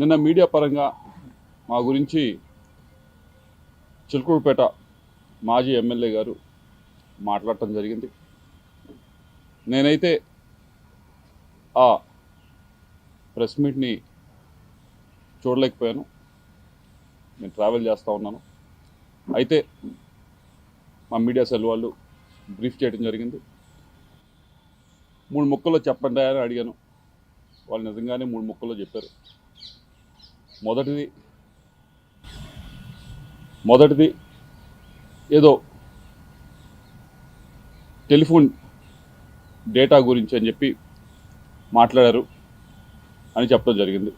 నిన్న మీడియా పరంగా మా గురించి చిలుకూరుపేట మాజీ ఎమ్మెల్యే గారు మాట్లాడటం జరిగింది. నేనైతే ఆ ప్రెస్ మీట్ని చూడలేకపోయాను. నేను ట్రావెల్ చేస్తూ ఉన్నాను. అయితే మా మీడియా సెల్ వాళ్ళు బ్రీఫ్ చేయడం జరిగింది. మూడు ముక్కల్లో చెప్పండి అని అడిగాను. వాళ్ళు నిజంగానే మూడు ముక్కల్లో చెప్పారు. మొదటిది. మొదటిది ఏదో టెలిఫోన్ డేటా గురించి అని చెప్పి మాట్లాడారు అని చెప్పడం జరిగింది.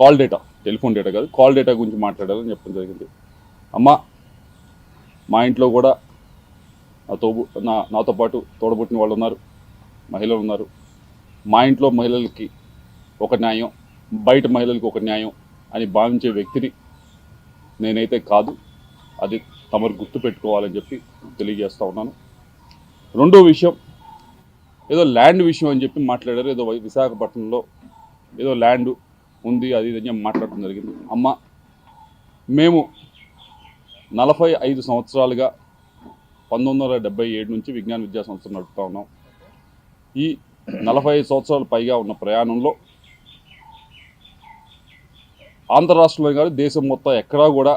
కాల్ డేటా టెలిఫోన్ డేటా కాదు కాల్ డేటా గురించి మాట్లాడారు అని చెప్పడం జరిగింది. అమ్మ మా ఇంట్లో కూడా నా తోబు నా నాతో పాటు తోడబుట్టిన వాళ్ళు ఉన్నారు మహిళలు ఉన్నారు. మా ఇంట్లో మహిళలకి ఒక న్యాయం బయట మహిళలకు ఒక న్యాయం అని భావించే వ్యక్తిని నేనైతే కాదు. అది తమరు గుర్తు పెట్టుకోవాలని చెప్పి తెలియజేస్తూ ఉన్నాను. రెండో విషయం ఏదో ల్యాండ్ విషయం అని చెప్పి మాట్లాడారు. ఏదో విశాఖపట్నంలో ఏదో ల్యాండ్ ఉంది అది ఇది అని మాట్లాడటం జరిగింది. అమ్మ మేము నలభై ఐదు సంవత్సరాలుగా పంతొమ్మిది వందల డెబ్బై ఏడు నుంచి విజ్ఞాన విద్యా సంస్థ నడుపుతా ఉన్నాం. ఈ నలభై ఐదు పైగా ఉన్న ప్రయాణంలో ఆంధ్ర రాష్ట్రంలో కాదు దేశం మొత్తం ఎక్కడా కూడా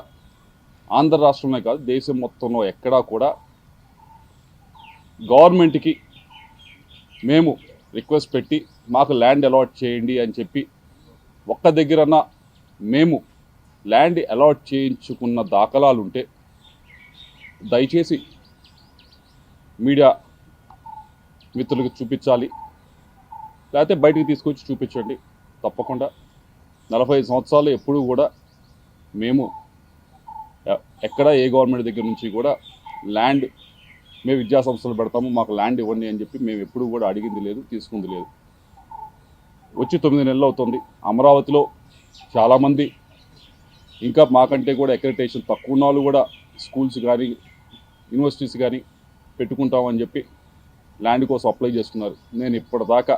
ఆంధ్ర రాష్ట్రంలో కాదు దేశం మొత్తంలో ఎక్కడా కూడా గవర్నమెంట్కి మేము రిక్వెస్ట్ పెట్టి మాకు ల్యాండ్ అలాట్ చేయండి అని చెప్పి ఒక్క దగ్గరన్న మేము ల్యాండ్ అలాట్ చేయించుకున్న దాఖలాలు ఉంటే దయచేసి మీడియా మిత్రులకు చూపించాలి. లేకపోతే బయటికి తీసుకొచ్చి చూపించండి. తప్పకుండా నలభై సంవత్సరాలు ఎప్పుడూ కూడా మేము ఎ- ఎక్కడ ఏ గవర్నమెంట్ దగ్గర నుంచి కూడా ల్యాండ్ మేము విద్యా సంస్థలు పెడతాము మాకు ల్యాండ్ ఇవ్వండి అని చెప్పి మేము ఎప్పుడూ కూడా అడిగింది లేదు తీసుకుంది లేదు. వచ్చి తొమ్మిది నెలలు అవుతుంది. అమరావతిలో చాలామంది ఇంకా మాకంటే కూడా ఎక్రిటేషన్ తక్కువ ఉన్న వాళ్ళు కూడా స్కూల్స్ కానీ యూనివర్సిటీస్ కానీ పెట్టుకుంటామని చెప్పి ల్యాండ్ కోసం అప్లై చేస్తున్నారు. నేను ఇప్పటిదాకా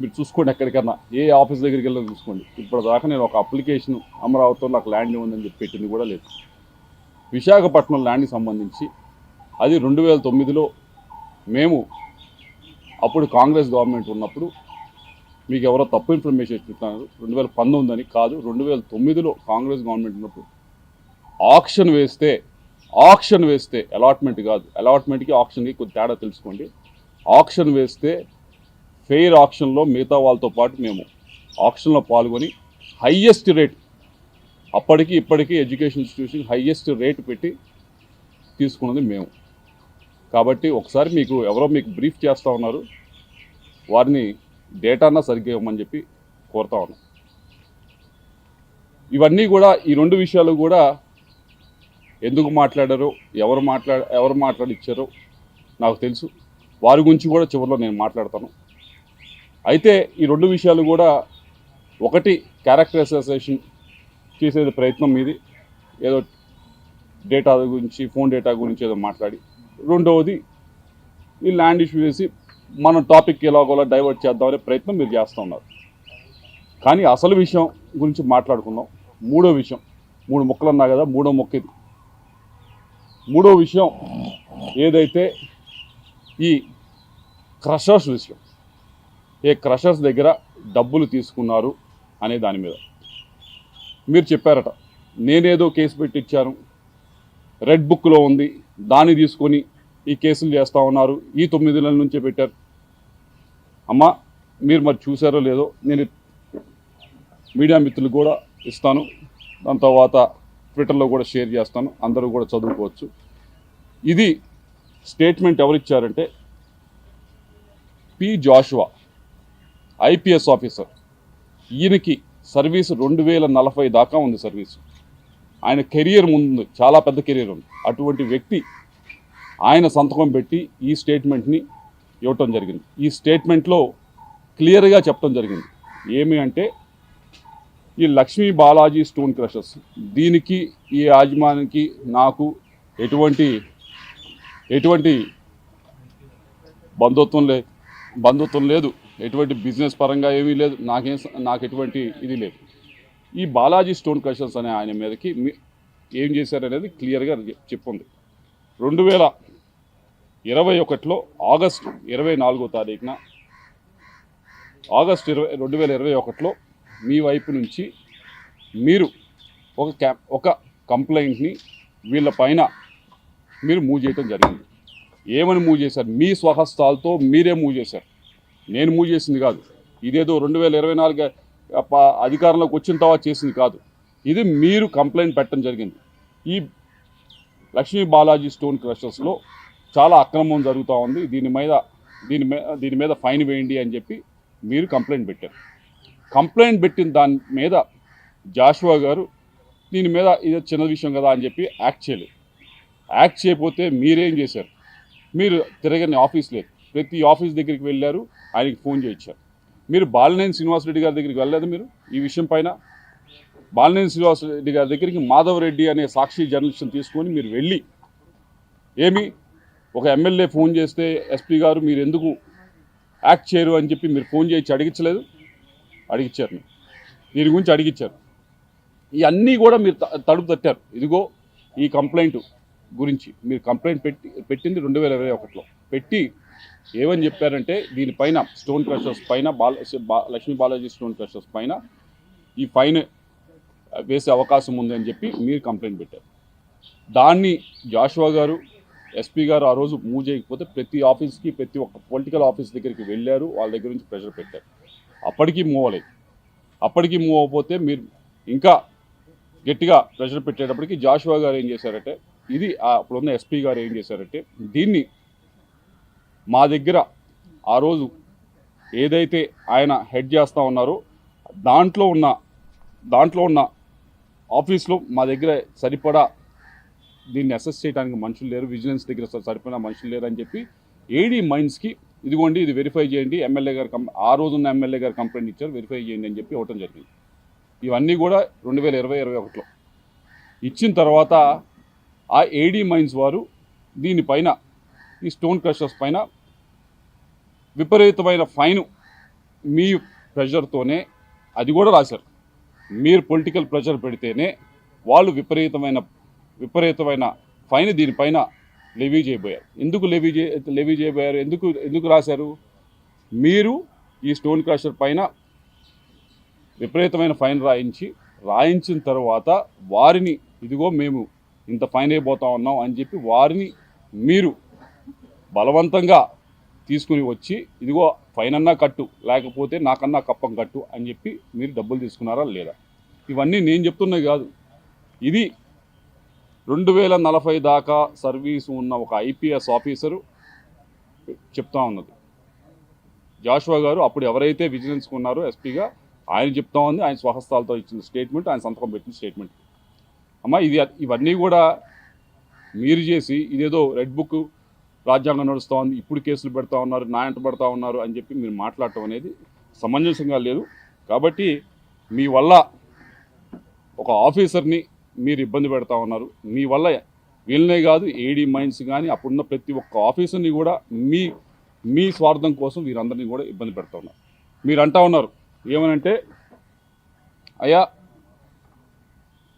మీరు చూసుకోండి ఎక్కడికన్నా. ఏ ఆఫీస్ దగ్గరికి వెళ్ళినా చూసుకోండి. ఇప్పటిదాకా నేను ఒక అప్లికేషన్ అమరావతిలో నాకు ల్యాండ్ ఉందని చెప్పి పెట్టింది కూడా లేదు. విశాఖపట్నం ల్యాండ్కి సంబంధించి అది రెండు వేల తొమ్మిదిలో మేము అప్పుడు కాంగ్రెస్ గవర్నమెంట్ ఉన్నప్పుడు మీకు ఎవరో తప్పు ఇన్ఫర్మేషన్ ఇస్తున్నారు రెండు వేల పంతొమ్మిది అని కాదు రెండు వేల తొమ్మిదిలో కాంగ్రెస్ గవర్నమెంట్ ఉన్నప్పుడు ఆక్షన్ వేస్తే ఆక్షన్ వేస్తే అలాట్మెంట్ కాదు. అలాట్మెంట్కి ఆక్షన్కి కొద్ది తేడా తెలుసుకోండి. ఆక్షన్ వేస్తే ఫెయిర్ ఆప్షన్లో మిగతా వాళ్ళతో పాటు మేము ఆప్షన్లో పాల్గొని హయ్యెస్ట్ రేట్ అప్పటికి ఇప్పటికీ ఎడ్యుకేషన్ ఇన్స్టిట్యూషన్ హయ్యెస్ట్ రేట్ పెట్టి తీసుకున్నది మేము. కాబట్టి ఒకసారి మీకు ఎవరో మీకు బ్రీఫ్ చేస్తూ ఉన్నారు. వారిని డేటానా సరిగ్గా ఇవ్వమని చెప్పి కోరుతా ఉన్నాం. ఇవన్నీ కూడా ఈ రెండు విషయాలు కూడా ఎందుకు మాట్లాడారో ఎవరు మాట్లాడ ఎవరు మాట్లాడిచ్చారో నాకు తెలుసు. వారి గురించి కూడా చివరిలో నేను మాట్లాడతాను. అయితే ఈ రెండు విషయాలు కూడా ఒకటి క్యారెక్టర్ అసోసియేషన్ ప్రయత్నం మీది. ఏదో డేటా గురించి ఫోన్ డేటా గురించి ఏదో మాట్లాడి. రెండవది ఈ ల్యాండ్ ఇష్యూ చేసి మన టాపిక్ ఎలాగోలా డైవర్ట్ చేద్దామనే ప్రయత్నం మీరు చేస్తూ ఉన్నారు. కానీ అసలు విషయం గురించి మాట్లాడుకుందాం. మూడో విషయం మూడు మొక్కలు అన్నా కదా మూడో మొక్క ఇది. మూడో విషయం ఏదైతే ఈ క్రషర్స్ విషయం ఏ క్రషర్స్ దగ్గర డబ్బులు తీసుకున్నారు అనే దాని మీద. మీరు చెప్పారట నేనేదో కేసు పెట్టిచ్చాను రెడ్ బుక్లో ఉంది దాన్ని తీసుకొని ఈ కేసులు చేస్తూ ఉన్నారు ఈ తొమ్మిది నెలల నుంచే పెట్టారు. అమ్మా మీరు మరి చూసారో లేదో నేను మీడియా మిత్రులు కూడా ఇస్తాను దాని తర్వాత ట్విట్టర్లో కూడా షేర్ చేస్తాను అందరూ కూడా చదువుకోవచ్చు. ఇది స్టేట్మెంట్ ఎవరిచ్చారంటే పి. జాషువా. IPS officer. ఈయనకి సర్వీస్ రెండు వేల నలభై దాకా ఉంది సర్వీసు. ఆయన కెరియర్ ముందు చాలా పెద్ద కెరియర్ ఉంది. అటువంటి వ్యక్తి ఆయన సంతకం పెట్టి ఈ స్టేట్మెంట్ని ఇవ్వటం జరిగింది. ఈ స్టేట్మెంట్లో క్లియర్గా చెప్పడం జరిగింది. ఏమి అంటే ఈ లక్ష్మీ బాలాజీ స్టోన్ క్రషర్స్ దీనికి ఈ యాజమానికి నాకు ఎటువంటి ఎటువంటి బంధుత్వం లేదు బంధుత్వం లేదు. ఎటువంటి బిజినెస్ పరంగా ఏమీ లేదు. నాకేం నాకు ఎటువంటి ఇది లేదు. ఈ బాలాజీ స్టోన్ క్రషర్స్ అనే ఆయన మీదకి మీ- ఏం చేశారనేది క్లియర్గా చెప్పుంది. రెండు వేల ఇరవై ఒకటిలో ఆగస్టు ఇరవై నాలుగో తారీఖున ఆగస్ట్ ఇరవై రెండు వేల ఇరవై ఒకటిలో మీ వైపు నుంచి మీరు ఒక క్యా ఒక కంప్లైంట్ని వీళ్ళ పైన మీరు మూవ్ చేయటం జరిగింది. ఏమని మూవ్ చేశారు? మీ స్వహస్తాలతో మీరే మూవ్ చేశారు. నేను మూవ్ చేసింది కాదు. ఇదేదో రెండు వేల ఇరవై నాలుగు ప- అధికారంలోకి వచ్చిన తర్వాత చేసింది కాదు. ఇది మీరు కంప్లైంట్ పెట్టడం జరిగింది. ఈ లక్ష్మీ బాలాజీ స్టోన్ క్రషర్స్లో చాలా అక్రమం జరుగుతూ ఉంది. దీని మీద దీని మీద దీని మీద ఫైన్ వేయండి అని చెప్పి మీరు కంప్లైంట్ పెట్టారు. కంప్లైంట్ పెట్టిన దాని మీద జాషువా గారు దీని మీద ఇది చిన్న విషయం కదా అని చెప్పి యాక్ట్ చేయలేదు. యాక్ట్ చేయకపోతే మీరేం చేశారు? మీరు తిరగని ఆఫీస్ లేదు. ప్రతి ఆఫీస్ దగ్గరికి వెళ్ళారు. ఆయనకి ఫోన్ చేయించారు. మీరు బాలినేని శ్రీనివాసరెడ్డి గారి దగ్గరికి వెళ్ళలేదు మీరు? ఈ విషయం పైన? బాలినేని శ్రీనివాసరెడ్డి గారి దగ్గరికి మాధవరెడ్డి అనే సాక్షి జర్నలిస్ట్ని తీసుకొని మీరు వెళ్ళి ఏమి? ఒక ఎమ్మెల్యే ఫోన్ చేస్తే ఎస్పీ గారు మీరు ఎందుకు యాక్ట్ చేయరు అని చెప్పి మీరు ఫోన్ చేయించి అడిగించలేదు? అడిగించారు. దీని గురించి అడిగించారు. ఇవన్నీ కూడా మీరు త- తట్టారు. ఇదిగో ఈ కంప్లైంట్ గురించి మీరు కంప్లైంట్ పెట్టి పెట్టింది రెండు వేల ఇరవై ఒకటిలో. పెట్టి ఏమని చెప్పారంటే దీనిపైన స్టోన్ క్రషర్స్ పైన బాల లక్ష్మీ బాలాజీ స్టోన్ క్రషర్స్ పైన ఈ ఫైన్ వేసే అవకాశం ఉందని చెప్పి మీరు కంప్లైంట్ పెట్టారు. దాన్ని జాషువా గారు ఎస్పీ గారు ఆ రోజు మూవ్ చేయకపోతే ప్రతి ఆఫీస్కి ప్రతి ఒక్క పొలిటికల్ ఆఫీస్ దగ్గరికి వెళ్ళారు వాళ్ళ దగ్గర నుంచి ప్రెషర్ పెట్టారు. అప్పటికీ మూవ్ అవ్వలేదు. అప్పటికి మూవ్ అవ్వకపోతే మీరు ఇంకా గట్టిగా ప్రెషర్ పెట్టేటప్పటికి జాషువా గారు ఏం చేశారంటే ఇది అప్పుడున్న ఎస్పీ గారు ఏం చేశారంటే దీన్ని మా దగ్గర ఆ రోజు ఏదైతే ఆయన హెడ్ చేస్తూ ఉన్నారో దాంట్లో ఉన్న దాంట్లో ఉన్న ఆఫీస్లో మా దగ్గర సరిపడా దీన్ని అసెస్ చేయడానికి మనుషులు లేరు విజిలెన్స్ దగ్గర సరిపడా మనుషులు లేరు అని చెప్పి ఏడీ మైన్స్కి ఇదిగోండి ఇది వెరిఫై చేయండి ఎమ్మెల్యే గారు కం ఆ రోజున్న ఎమ్మెల్యే గారు కంప్లైంట్ ఇచ్చారు వెరిఫై చేయండి అని చెప్పి ఇవ్వటం జరిగింది. ఇవన్నీ కూడా రెండు వేల ఇరవై ఇరవై ఒకటిలో. ఇచ్చిన తర్వాత ఆ ఏడీ మైన్స్ వారు దీనిపైన ఈ స్టోన్ క్రషర్స్ పైన విపరీతమైన ఫైన్ మీ ప్రెషర్తోనే అది కూడా రాశారు. మీరు పొలిటికల్ ప్రెషర్ పెడితేనే వాళ్ళు విపరీతమైన విపరీతమైన ఫైన్ దీనిపైన లెవీ చేయబోయారు. ఎందుకు లెవీ చే లెవీ చేయబోయారు? ఎందుకు ఎందుకు రాశారు? మీరు ఈ స్టోన్ క్రషర్ పైన విపరీతమైన ఫైన్ రాయించి రాయించిన తర్వాత వారిని ఇదిగో మేము ఇంత ఫైన్ అయిపోతా ఉన్నాం అని చెప్పి వారిని మీరు బలవంతంగా తీసుకుని వచ్చి ఇదిగో ఫైన్ అన్నా కట్టు లేకపోతే నాకన్నా కప్పం కట్టు అని చెప్పి మీరు డబ్బులు తీసుకున్నారా లేదా? ఇవన్నీ నేను చెప్తున్నది కాదు. ఇది రెండు వేల నలభై దాకా సర్వీసు ఉన్న ఒక ఐపీఎస్ ఆఫీసరు చెప్తా ఉన్నది. జాషువా గారు అప్పుడు ఎవరైతే విజిలెన్స్కి ఉన్నారో ఎస్పీగా ఆయన చెప్తా ఉంది ఆయన స్వహస్తాలతో ఇచ్చిన స్టేట్మెంట్ ఆయన సంతకం పెట్టిన స్టేట్మెంట్. అమ్మ ఇది ఇవన్నీ కూడా మీరు చేసి ఇదేదో రెడ్ బుక్ రాజ్యాంగం నడుస్తూ ఉంది ఇప్పుడు కేసులు పెడతా ఉన్నారు నా ఎంట పడతా ఉన్నారు అని చెప్పి మీరు మాట్లాడటం అనేది సమంజసంగా లేదు. కాబట్టి మీ వల్ల ఒక ఆఫీసర్ని మీరు ఇబ్బంది పెడతా ఉన్నారు. మీ వల్ల వీళ్ళనే కాదు ఏడీ మైన్స్ కానీ అప్పుడున్న ప్రతి ఒక్క ఆఫీసర్ని కూడా మీ మీ స్వార్థం కోసం వీరందరినీ కూడా ఇబ్బంది పెడతా ఉన్నారు. మీరు అంటా ఉన్నారు ఏమనంటే అయ్యా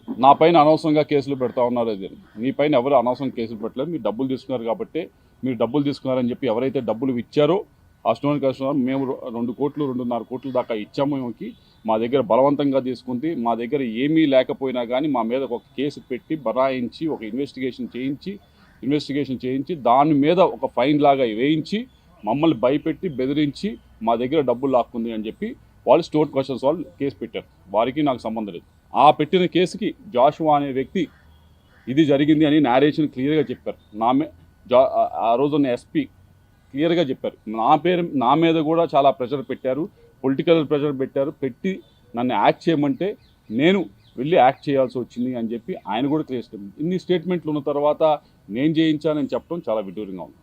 నా పైన అనవసరంగా కేసులు పెడతా ఉన్నారు. అది మీ పైన ఎవరు అనవసరం కేసులు పెట్టలేదు. మీరు డబ్బులు తీసుకున్నారు కాబట్టి మీరు డబ్బులు తీసుకున్నారని చెప్పి ఎవరైతే డబ్బులు ఇచ్చారో ఆ స్టోన్ కస్టమర్ మేము రెండు కోట్లు రెండున్నర కోట్ల దాకా ఇచ్చాము మేముకి మా దగ్గర బలవంతంగా తీసుకుంది. మా దగ్గర ఏమీ లేకపోయినా కానీ మా మీద ఒక కేసు పెట్టి బరాయించి ఒక ఇన్వెస్టిగేషన్ చేయించి ఇన్వెస్టిగేషన్ చేయించి దాని మీద ఒక ఫైన్ లాగా వేయించి మమ్మల్ని భయపెట్టి బెదిరించి మా దగ్గర డబ్బులు లాక్కుంది అని చెప్పి వాళ్ళు స్టోర్ క్వశ్చన్స్ వాళ్ళు కేసు పెట్టారు. వారికి నాకు సంబంధం లేదు. ఆ పెట్టిన కేసుకి జాషువా అనే వ్యక్తి ఇది జరిగింది అని నేరేషన్ క్లియర్గా చెప్పారు. నా జా ఆ- రోజున్న ఎస్పీ క్లియర్గా చెప్పారు. నా పేరు నా మీద కూడా చాలా ప్రెషర్ పెట్టారు. పొలిటికల్ ప్రెషర్ పెట్టారు. పెట్టి నన్ను యాక్ట్ చేయమంటే నేను వెళ్ళి యాక్ట్ చేయాల్సి వచ్చింది అని చెప్పి ఆయన కూడా క్లియర్ స్టేట్మెంట్ ఇన్ని స్టేట్మెంట్లు ఉన్న తర్వాత నేను చేయించానని చెప్పడం చాలా విడ్డూరంగా ఉంది.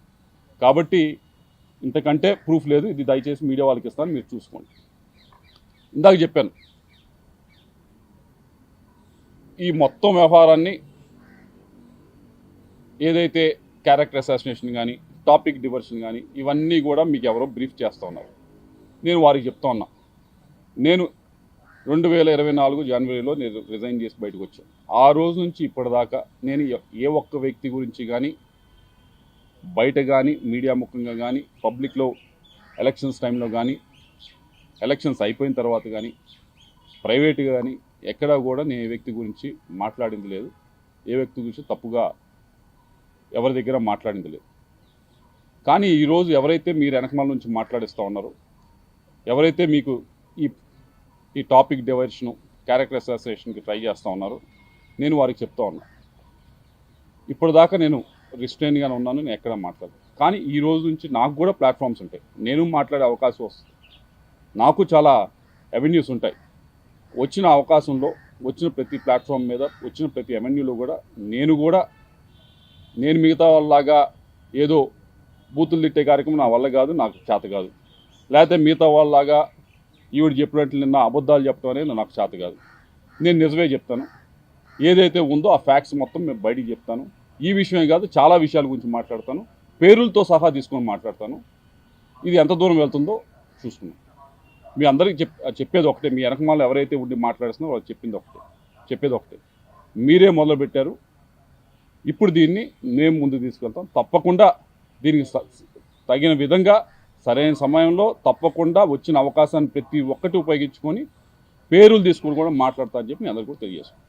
కాబట్టి ఇంతకంటే ప్రూఫ్ లేదు. ఇది దయచేసి మీడియా వాళ్ళకి ఇస్తాను. మీరు చూసుకోండి. ఇందాక చెప్పాను. ఈ మొత్తం వ్యవహారాన్ని ఏదైతే క్యారెక్టర్ అసాసినేషన్ కానీ టాపిక్ డివర్షన్ కానీ ఇవన్నీ కూడా మీకు ఎవరో బ్రీఫ్ చేస్తూ ఉన్నారు. నేను వారికి చెప్తా ఉన్నా. నేను రెండు వేల ఇరవై నాలుగు జనవరిలో నేను రిజైన్ చేసి బయటకు వచ్చాను ఆ రోజు నుంచి ఇప్పటిదాకా నేను ఏ ఒక్క వ్యక్తి గురించి కానీ బయట కానీ మీడియా ముఖంగా కానీ పబ్లిక్లో ఎలక్షన్స్ టైంలో కానీ ఎలక్షన్స్ అయిపోయిన తర్వాత కానీ ప్రైవేట్గా కానీ ఎక్కడా కూడా నేను ఏ వ్యక్తి గురించి మాట్లాడింది లేదు. ఏ వ్యక్తి గురించి తప్పుగా ఎవరి దగ్గర మాట్లాడింది లేదు. కానీ ఈరోజు ఎవరైతే మీరు వెనకమాల నుంచి మాట్లాడిస్తూ ఉన్నారో ఎవరైతే మీకు ఈ ఈ టాపిక్ డైవర్షను క్యారెక్టర్ అసోసియేషన్కి ట్రై చేస్తూ ఉన్నారో నేను వారికి చెప్తా ఉన్నా. ఇప్పటిదాకా నేను రిస్ట్రైన్గానే ఉన్నాను నేను ఎక్కడ మాట్లాడలేదు. కానీ ఈ రోజు నుంచి నాకు కూడా ప్లాట్ఫామ్స్ ఉంటాయి. నేను మాట్లాడే అవకాశం వస్తుంది. నాకు చాలా అవెన్యూస్ ఉంటాయి. వచ్చిన అవకాశంలో వచ్చిన ప్రతి ప్లాట్ఫామ్ మీద వచ్చిన ప్రతి అవెన్యూలో కూడా నేను కూడా నేను మిగతా వాళ్ళలాగా ఏదో బూతులు తిట్టే కార్యక్రమం నా వల్ల కాదు నాకు చేత కాదు. లేకపోతే మిగతా వాళ్ళలాగా ఈవిడ చెప్పినట్లు నిన్న అబద్ధాలు చెప్పడం అనేది నాకు చేత కాదు. నేను నిజమే చెప్తాను. ఏదైతే ఉందో ఆ ఫ్యాక్ట్స్ మొత్తం మేము బయటికి చెప్తాను. ఈ విషయమే కాదు చాలా విషయాల గురించి మాట్లాడతాను. పేర్లతో సహా తీసుకొని మాట్లాడతాను. ఇది ఎంత దూరం వెళ్తుందో చూసుకున్నాం మీ అందరికీ చెప్ చెప్పేది ఒకటే. మీ వెనకమాలు ఎవరైతే ఉండి మాట్లాడుతున్నారో వాళ్ళు చెప్పింది ఒకటే. చెప్పేది ఒకటే. మీరే మొదలుపెట్టారు. ఇప్పుడు దీన్ని మేము ముందు తీసుకెళ్తాం. తప్పకుండా దీనికి తగిన విధంగా సరైన సమయంలో తప్పకుండా వచ్చిన అవకాశాన్ని ప్రతి ఒక్కటి ఉపయోగించుకొని పేరులు తీసుకుని కూడా మాట్లాడతా అని చెప్పి అందరికీ కూడా తెలియజేస్తాం